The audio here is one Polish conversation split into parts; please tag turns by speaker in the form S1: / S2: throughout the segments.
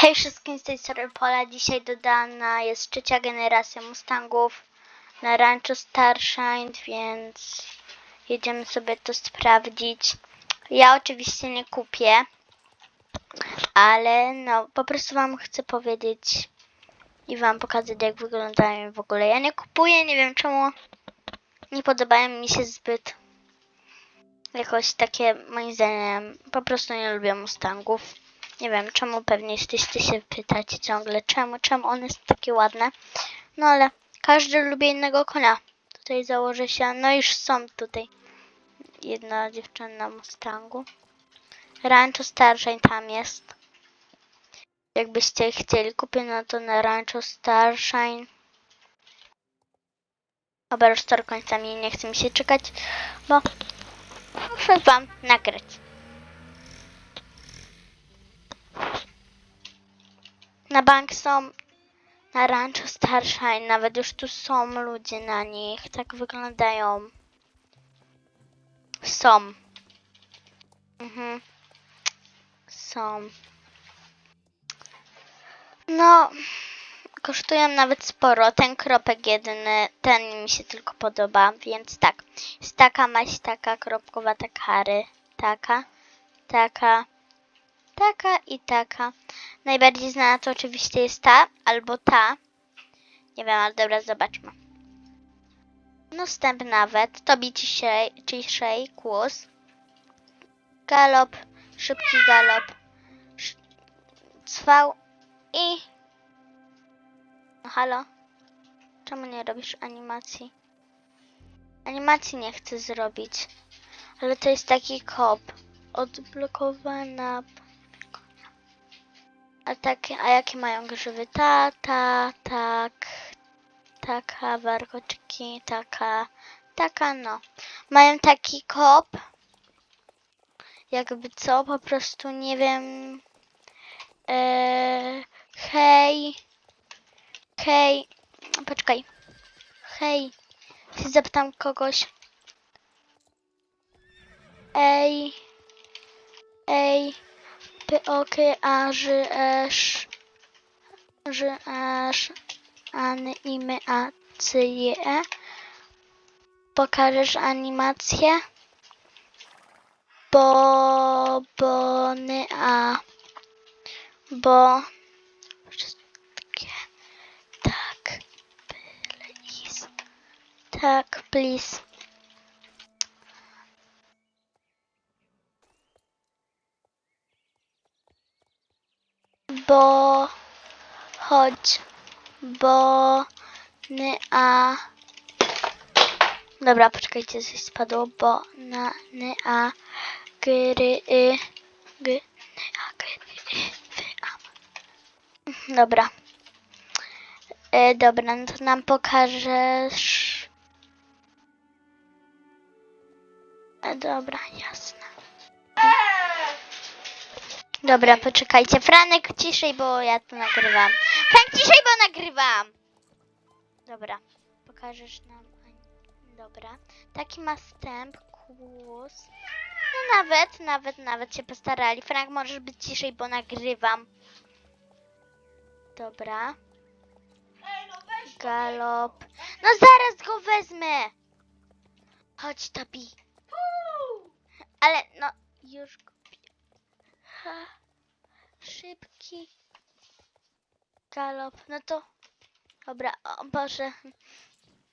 S1: Hej wszystkim z tej strony Pola. Dzisiaj dodana jest trzecia generacja Mustangów na Rancho Starshine, więc jedziemy sobie to sprawdzić. Ja oczywiście nie kupię, ale no po prostu wam chcę powiedzieć i wam pokazać jak wyglądają w ogóle. Ja nie kupuję, nie wiem czemu nie podobają mi się zbyt jakoś takie moim zdaniem po prostu nie lubię Mustangów. Nie wiem czemu, pewnie jesteście się pytać ciągle czemu, czemu one są takie ładne. No ale każdy lubi innego konia. Tutaj założę się, no już są tutaj jedna dziewczyna na Mustangu. Rancho Starshine tam jest. Jakbyście chcieli kupić, no to na Rancho Starshine. Dobra, już tor końcami nie chce mi się czekać, bo muszę wam nagrać. Na bank są na Rancho Starshine, nawet już tu są ludzie na nich, tak wyglądają. Są. Mhm. Są. No, kosztują nawet sporo. Ten kropek jedyny, ten mi się tylko podoba, więc tak. Jest taka maść, taka kropkowa, takary, taka, taka, taka i taka. Najbardziej znana to oczywiście jest ta, albo ta. Nie wiem, ale dobra, zobaczmy. Następny nawet, to bi ciszej, kłus. Galop, szybki galop. Cwał i... No halo? Czemu nie robisz animacji? Animacji nie chcę zrobić. Ale to jest taki kop. Odblokowana... A, takie, a jakie mają grzywy? Ta, ta, tak, taka, warkoczyki, taka, taka, no. Mają taki kop, jakby co, po prostu nie wiem. Eee, hej, hej, poczekaj, hej, zapytam kogoś. Ej, ej. P, O, K, A, Ż, E, Sz, Ż, E, Sz, Any, Imy, A, C, J, E. Pokażesz animację? Bo, bony, A. Bo, wszystkie, tak, please, tak, please. Bo chodź, bo ny a Dobra, poczekajcie, coś spadło, bo na ny a gry y g ny a gry y wy a Dobra. E, dobra, no to nam pokażesz. E, dobra, jasne. Dobra, poczekajcie. Franek, ciszej, bo ja tu nagrywam. Frank, ciszej, bo nagrywam! Dobra, pokażesz nam. Dobra. Taki ma stęp, kłus. No nawet, nawet, nawet się postarali. Frank, możesz być ciszej, bo nagrywam. Dobra. Galop. No zaraz go wezmę! Chodź, Tobi. Ale, no, już go Szybki galop. No to dobra, o Boże,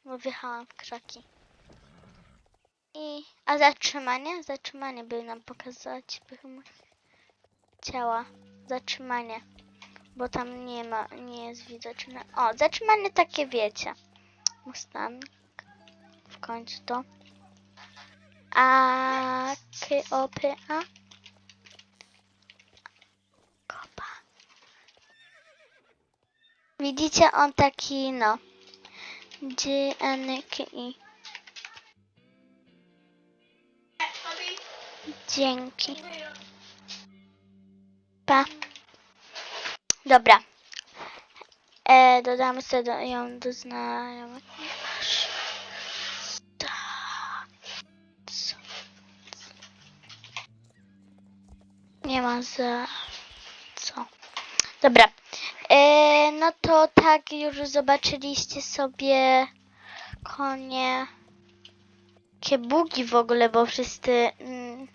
S1: bo wjechałam w krzaki. I a zatrzymanie? Zatrzymanie by nam pokazać, by chciała. Zatrzymanie, bo tam nie ma, nie jest widoczne. O, zatrzymanie takie wiecie. Mustang. W końcu to. A, K, O, P, A. Widzicie, on taki, no. G, N, K, I. Dzięki. Pa. Dobra. E, dodamy sobie do, ją do znajomych. Tak. Nie ma za co. Dobra. E, no to tak już zobaczyliście sobie konie. Jakie bugi w ogóle, bo wszyscy. Mm,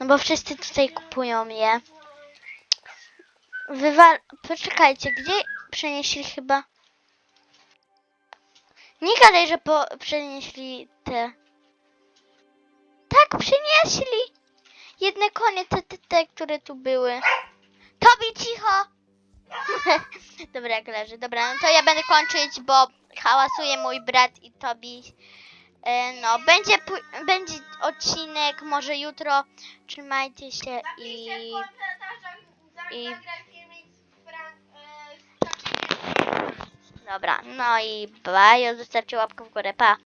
S1: no bo wszyscy tutaj kupują je. Wywal... Poczekajcie, gdzie przenieśli chyba... Nie gadaj, że po... przenieśli te... Tak, przenieśli! Jedne konie, te, te, te, które tu były. Tobi! Dobra, jak leży. Dobra, no to ja będę kończyć, bo hałasuje mój brat i Tobi. E, no, będzie, będzie odcinek, może jutro. Trzymajcie się i... i- Dobra, no i bye, zostawcie łapkę w górę, pa!